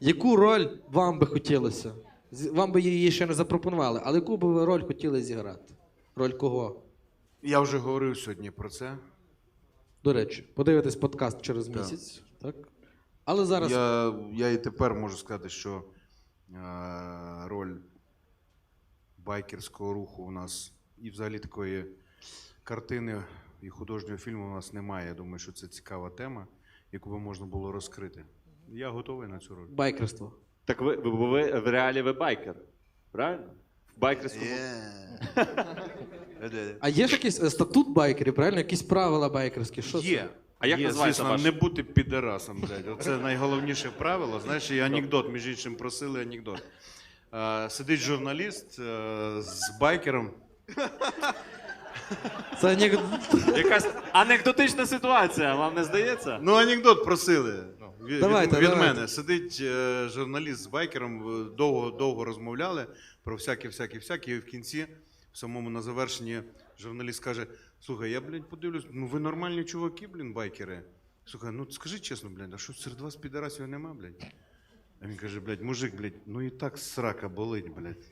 Яку роль вам би хотілося? Вам би її ще не запропонували, але яку би ви роль хотіли зіграти? Роль кого? Я вже говорив сьогодні про це. До речі, подивитесь подкаст через Так. місяць. Так? Але зараз Я, я і тепер можу сказати, що е, роль байкерського руху у нас і взагалі такої картини і художнього фільму у нас немає. Я думаю, що це цікава тема, яку би можна було розкрити. Я готовий на цю роль. байкерство. Так ви, ви, ви в реалі ви байкер. Правильно? В байкерському. А є ж якийсь е, статут байкерів, правильно? Якісь правила байкерські? Що Є. це? А як Є, називається звісно, ваш? не бути підарасом, блядь. Оце найголовніше правило. Знаєш, і анекдот, між іншим, просили анекдот. Е, сидить журналіст е, з байкером. Це анекдот. Якась анекдотична ситуація, вам не здається? Ну, анекдот просили. Від, Давайте, від, від давайте. мене. Сидить е, журналіст з байкером, е, довго, довго розмовляли про всяке, всяке, всяке. І в кінці, в самому на завершенні, журналіст каже: Слухай, я, блядь, подивлюсь, ну ви нормальні чуваки, блін, байкери. Слухай, ну скажи чесно, блядь, а що серед вас підарасів нема, блядь? А він каже, блядь, мужик, блядь, ну і так срака болить, блядь.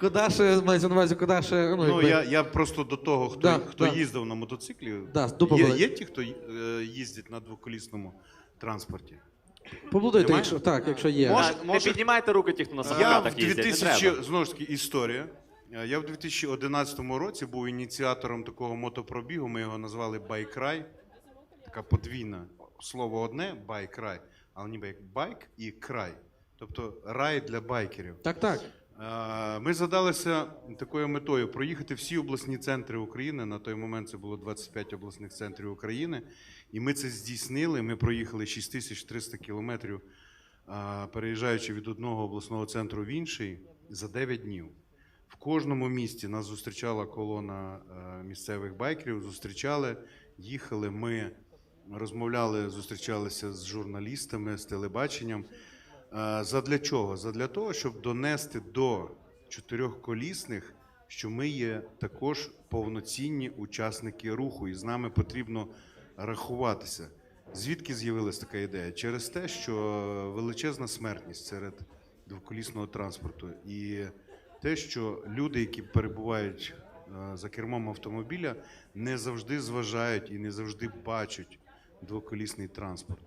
Куди ще мається на увазі, куди ще. Ну, Ну, якби- я, я просто до того, хто, Да, хто да. їздив на мотоциклі. Да, дупа є, болить. є ті, хто е, їздить на двоколісному транспорті. Поблудуйте, Немає? якщо так, якщо є. Може- А, Не піднімайте руки ті, хто на Я в самокатах їздять, не 2000, треба. знову ж таки, історія. Е, Я в 2011 році був ініціатором такого мотопробігу. Ми його назвали Байкрай. Така подвійна слово одне байкрай, але ніби як байк і край. Тобто рай для байкерів. Так, так. Е, Ми задалися такою метою проїхати всі обласні центри України. На той момент це було 25 обласних центрів України. І ми це здійснили. Ми проїхали 6300 кілометрів, е, переїжджаючи від одного обласного центру в інший за 9 днів. В кожному місті нас зустрічала колона е, місцевих байкерів. Зустрічали, їхали. Ми розмовляли, зустрічалися з журналістами, з телебаченням. Е, Задля чого? Задля того, щоб донести до чотирьохколісних, що ми є також повноцінні учасники руху, і з нами потрібно рахуватися. Звідки з'явилася така ідея? Через те, що величезна смертність серед двоколісного транспорту, і те, що люди, які перебувають е, за кермом автомобіля, не завжди зважають і не завжди бачать двоколісний транспорт.